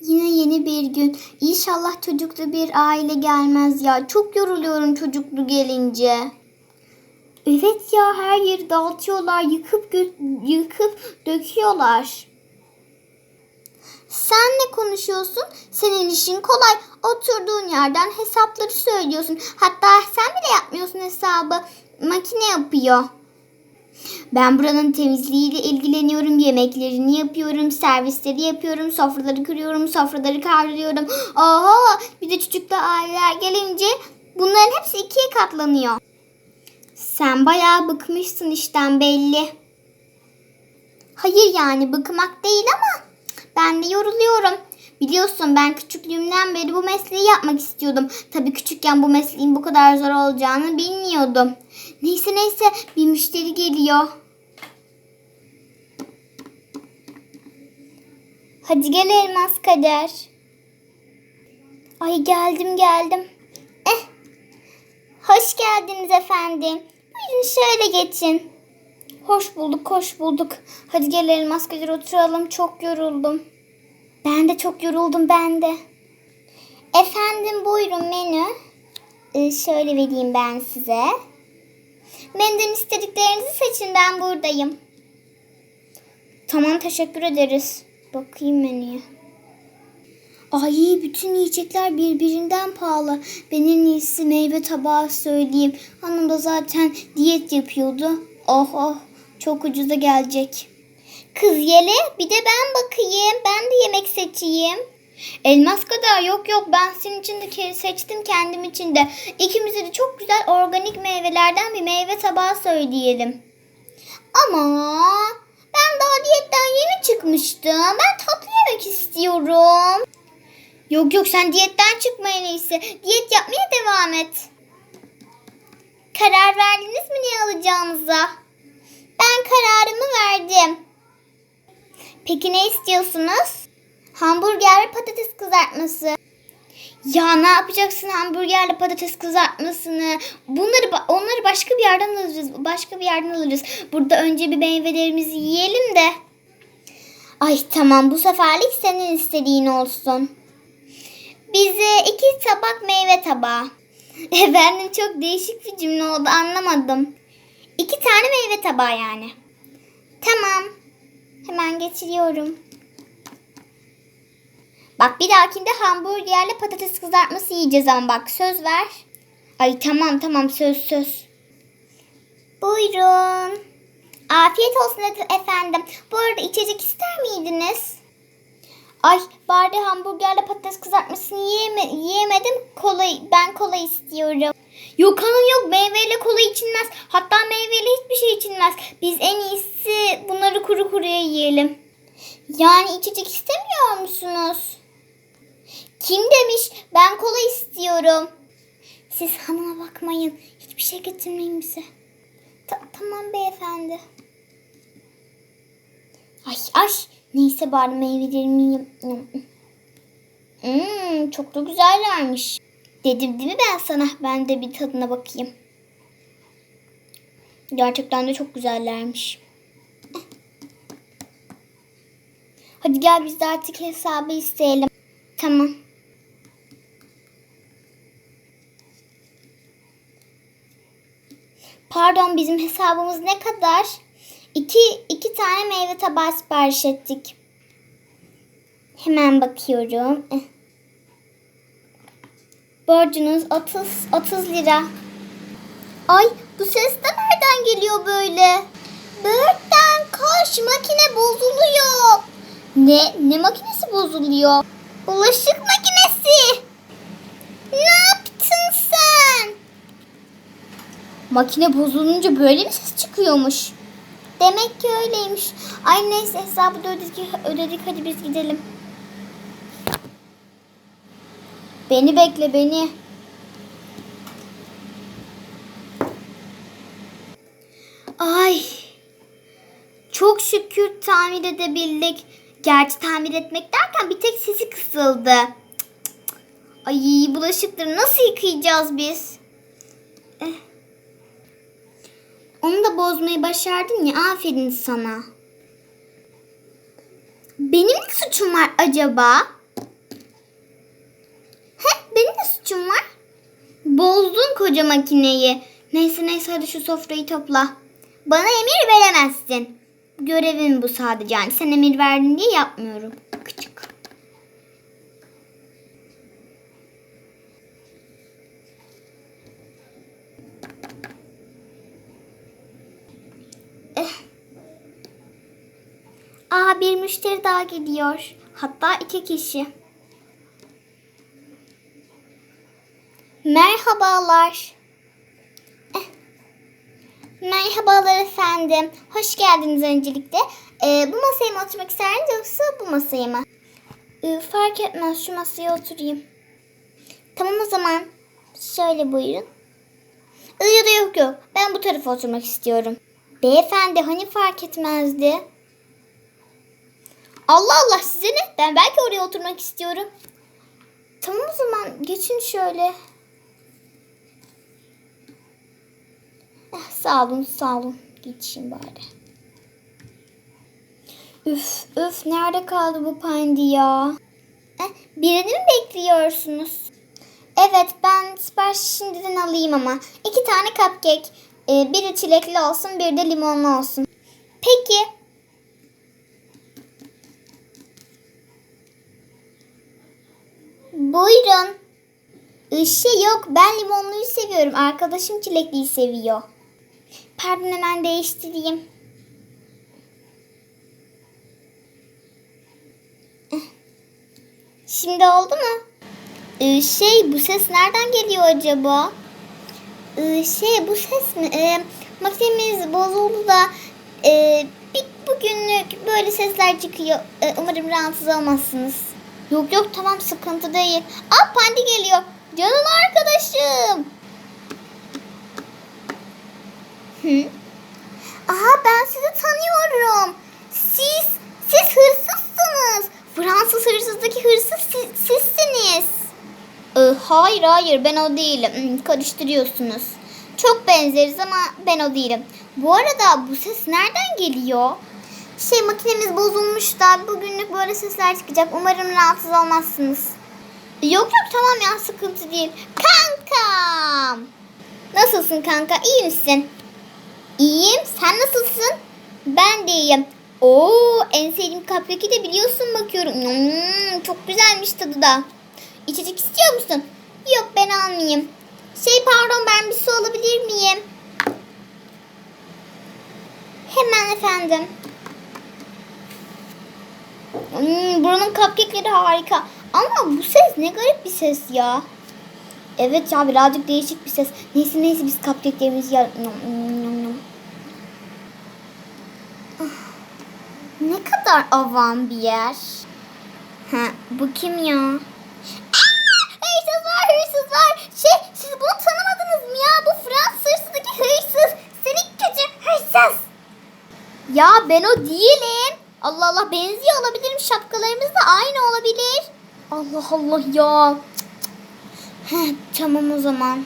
Yine yeni bir gün. İnşallah çocuklu bir aile gelmez ya. Çok yoruluyorum çocuklu gelince. Evet ya her yeri dağıtıyorlar, yıkıp yıkıp döküyorlar. Sen ne konuşuyorsun? Senin işin kolay. Oturduğun yerden hesapları söylüyorsun. Hatta sen bile yapmıyorsun hesabı. Makine yapıyor. Ben buranın temizliğiyle ilgileniyorum. Yemeklerini yapıyorum, servisleri yapıyorum, sofraları kuruyorum, sofraları kaldırıyorum. Oho! Bir de çocuklu aileler gelince bunların hepsi ikiye katlanıyor. Sen bayağı bıkmışsın işten belli. Hayır yani bıkmak değil ama ben de yoruluyorum. Biliyorsun ben küçüklüğümden beri bu mesleği yapmak istiyordum. Tabii küçükken bu mesleğin bu kadar zor olacağını bilmiyordum. Neyse neyse bir müşteri geliyor. Hadi gel elmas kader. Ay geldim geldim. Eh. Hoş geldiniz efendim. Buyurun şöyle geçin. Hoş bulduk, hoş bulduk. Hadi gel elmas kader oturalım. Çok yoruldum. Ben de çok yoruldum, ben de. Efendim buyurun menü. Ee, şöyle vereyim ben size. Menüden istediklerinizi seçin, ben buradayım. Tamam, teşekkür ederiz. Bakayım menüye. Ay bütün yiyecekler birbirinden pahalı. Ben en iyisi meyve tabağı söyleyeyim. Hanım da zaten diyet yapıyordu. Oh oh çok ucuza gelecek. Kız Yele bir de ben bakayım. Ben yemek seçeyim. Elmas kadar yok yok ben senin için de seçtim kendim için de. İkimize de çok güzel organik meyvelerden bir meyve tabağı söyleyelim. Ama ben daha diyetten yeni çıkmıştım. Ben tatlı yemek istiyorum. Yok yok sen diyetten çıkma en iyisi. Diyet yapmaya devam et. Karar verdiniz mi ne alacağınıza? Ben kararımı verdim. Peki ne istiyorsunuz? Hamburger ve patates kızartması. Ya ne yapacaksın hamburgerle patates kızartmasını? Bunları onları başka bir yerden alırız. Başka bir yerden alırız. Burada önce bir meyvelerimizi yiyelim de. Ay tamam bu seferlik senin istediğin olsun. Bize iki tabak meyve tabağı. Efendim çok değişik bir cümle oldu anlamadım. İki tane meyve tabağı yani. Tamam. Hemen getiriyorum. Bak bir dahakinde hamburgerle patates kızartması yiyeceğiz ama bak söz ver. Ay tamam tamam söz söz. Buyurun. Afiyet olsun ed- efendim. Bu arada içecek ister miydiniz? Ay bari hamburgerle patates kızartmasını yiyeme, yiyemedim. Kola, ben kola istiyorum. Yok hanım yok meyveyle kola içilmez. Hatta meyveyle hiçbir şey içilmez. Biz en iyisi bunları kuru kuruya yiyelim. Yani içecek istemiyor musunuz? Kim demiş ben kola istiyorum. Siz hanıma bakmayın. Hiçbir şey getirmeyin bize. Ta- tamam beyefendi. Ay ay. Neyse bari meyvelerimi yiyeyim. Hmm, çok da güzellermiş. Dedim değil mi ben sana? Ben de bir tadına bakayım. Gerçekten de çok güzellermiş. Hadi gel biz de artık hesabı isteyelim. Tamam. Pardon bizim hesabımız ne kadar? İki, iki tane meyve tabağı sipariş ettik. Hemen bakıyorum. Eh. Borcunuz 30, 30 lira. Ay bu ses de nereden geliyor böyle? Böğürtlen koş makine bozuluyor. Ne? Ne makinesi bozuluyor? Bulaşık makinesi. Ne yaptın? Makine bozulunca böyle mi ses çıkıyormuş? Demek ki öyleymiş. Ay neyse hesabı da ödedik, ödedik hadi biz gidelim. Beni bekle beni. Ay. Çok şükür tamir edebildik. Gerçi tamir etmek derken bir tek sesi kısıldı. Cık cık. Ay bulaşıkları nasıl yıkayacağız biz? bozmayı başardın ya aferin sana. Benim ne suçum var acaba? He benim de suçum var. Bozdun koca makineyi. Neyse neyse hadi şu sofrayı topla. Bana emir veremezsin. Görevim bu sadece. Yani sen emir verdin diye yapmıyorum. Küçük müşteri daha gidiyor. Hatta iki kişi. Merhabalar. Eh. Merhabalar efendim. Hoş geldiniz öncelikle. Ee, bu masaya mı oturmak isterdiniz yoksa bu masaya mı? Ee, fark etmez şu masaya oturayım. Tamam o zaman. Şöyle buyurun. Ee, ya da yok yok. Ben bu tarafa oturmak istiyorum. Beyefendi hani fark etmezdi? Allah Allah size ne? Ben belki oraya oturmak istiyorum. Tamam o zaman geçin şöyle. Eh, sağ olun sağ olun. Geçeyim bari. Üf üf nerede kaldı bu pandi ya? Eh, birini mi bekliyorsunuz? Evet ben sipariş şimdiden alayım ama. İki tane cupcake. Ee, biri çilekli olsun bir de limonlu olsun. Peki. Buyurun. Işe yok. Ben limonluyu seviyorum. Arkadaşım çilekliyi seviyor. Pardon hemen değiştireyim. Şimdi oldu mu? Ee, şey bu ses nereden geliyor acaba? Ee, şey bu ses mi? Ee, makinemiz bozuldu da bir, bugünlük böyle sesler çıkıyor. Ee, umarım rahatsız olmazsınız. Yok yok tamam sıkıntı değil. Aa pandi geliyor. Canım arkadaşım. Hı? Aha ben sizi tanıyorum. Siz, siz hırsızsınız. Fransız hırsızdaki hırsız siz, sizsiniz. Ee, hayır hayır ben o değilim. Hmm, Karıştırıyorsunuz. Çok benzeriz ama ben o değilim. Bu arada bu ses nereden geliyor? Şey makinemiz bozulmuş da bugünlük böyle sesler çıkacak. Umarım rahatsız olmazsınız. Yok yok tamam ya sıkıntı değil. Kankam. Nasılsın kanka iyi misin? İyiyim sen nasılsın? Ben de iyiyim. Oo en sevdiğim cupcake'i de biliyorsun bakıyorum. Hmm, çok güzelmiş tadı da. İçecek istiyor musun? Yok ben almayayım. Şey pardon ben bir su alabilir miyim? Hemen efendim. Hmm, buranın cupcake'leri harika. Ama bu ses ne garip bir ses ya. Evet ya birazcık değişik bir ses. Neyse neyse biz cupcake'lerimizi yer... Ah, Ne kadar avam bir yer. Ha, bu kim ya? Aa, hırsız var hırsız var. Şey siz bunu tanımadınız mı ya? Bu Fransız hırsızdaki hırsız. Seni kötü hırsız. Ya ben o değilim. Allah Allah benziyor olabilirim. Şapkalarımız da aynı olabilir. Allah Allah ya. Cık, cık. Heh, tamam o zaman.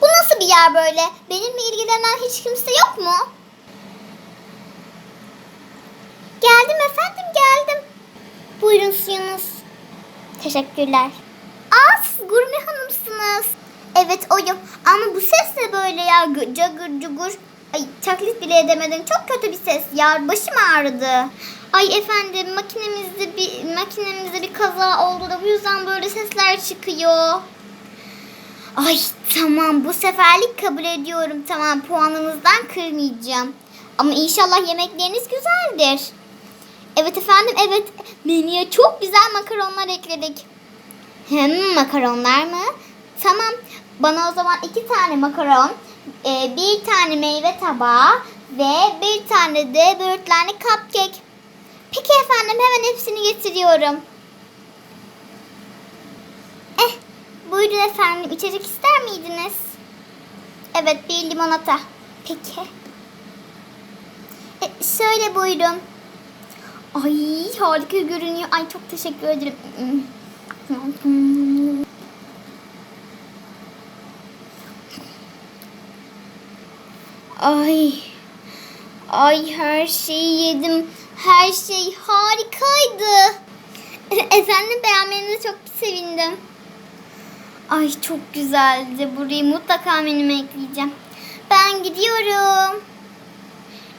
Bu nasıl bir yer böyle? Benimle ilgilenen hiç kimse yok mu? Geldim efendim geldim. Buyurun suyunuz. Teşekkürler. Siz gurme hanımsınız. Evet oyum. Ama bu ses ne böyle ya? Gı- Cagır cugur. Ay taklit bile edemedim. Çok kötü bir ses ya. Başım ağrıdı. Ay efendim makinemizde bir makinemizde bir kaza oldu da bu yüzden böyle sesler çıkıyor. Ay tamam bu seferlik kabul ediyorum. Tamam puanınızdan kırmayacağım. Ama inşallah yemekleriniz güzeldir. Evet efendim evet. Menüye çok güzel makaronlar ekledik. Hem makaronlar mı? Tamam. Bana o zaman iki tane makaron, e, bir tane meyve tabağı ve bir tane de böğürtlenli cupcake. Peki efendim hemen hepsini getiriyorum. Eh buyurun efendim içecek ister miydiniz? Evet bir limonata. Peki. E, şöyle buyurun. Ay harika görünüyor. Ay çok teşekkür ederim. Ay. Ay her şeyi yedim. Her şey harikaydı. Efendim beğenmenize çok sevindim. Ay çok güzeldi. Burayı mutlaka menüme ekleyeceğim. Ben gidiyorum.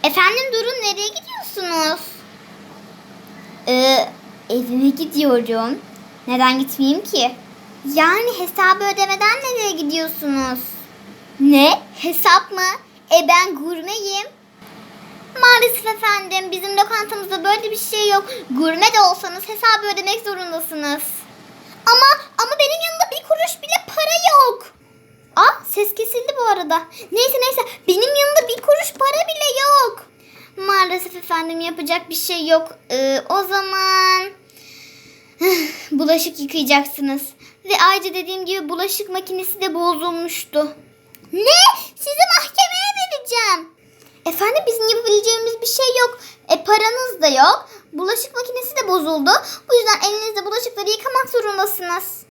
Efendim durun nereye gidiyorsunuz? Ee, evime gidiyorum. Neden gitmeyeyim ki? Yani hesabı ödemeden nereye gidiyorsunuz? Ne? Hesap mı? E ben gurmeyim. Maalesef efendim bizim lokantamızda böyle bir şey yok. Gurme de olsanız hesabı ödemek zorundasınız. Ama ama benim yanımda bir kuruş bile para yok. Aa ses kesildi bu arada. Neyse neyse benim yanımda bir kuruş para bile yok. Maalesef efendim yapacak bir şey yok. Ee, o zaman bulaşık yıkayacaksınız. Ve ayrıca dediğim gibi bulaşık makinesi de bozulmuştu. Ne? Sizi mahkemeye vereceğim. Efendim bizim yapabileceğimiz bir şey yok. E paranız da yok. Bulaşık makinesi de bozuldu. Bu yüzden elinizde bulaşıkları yıkamak zorundasınız.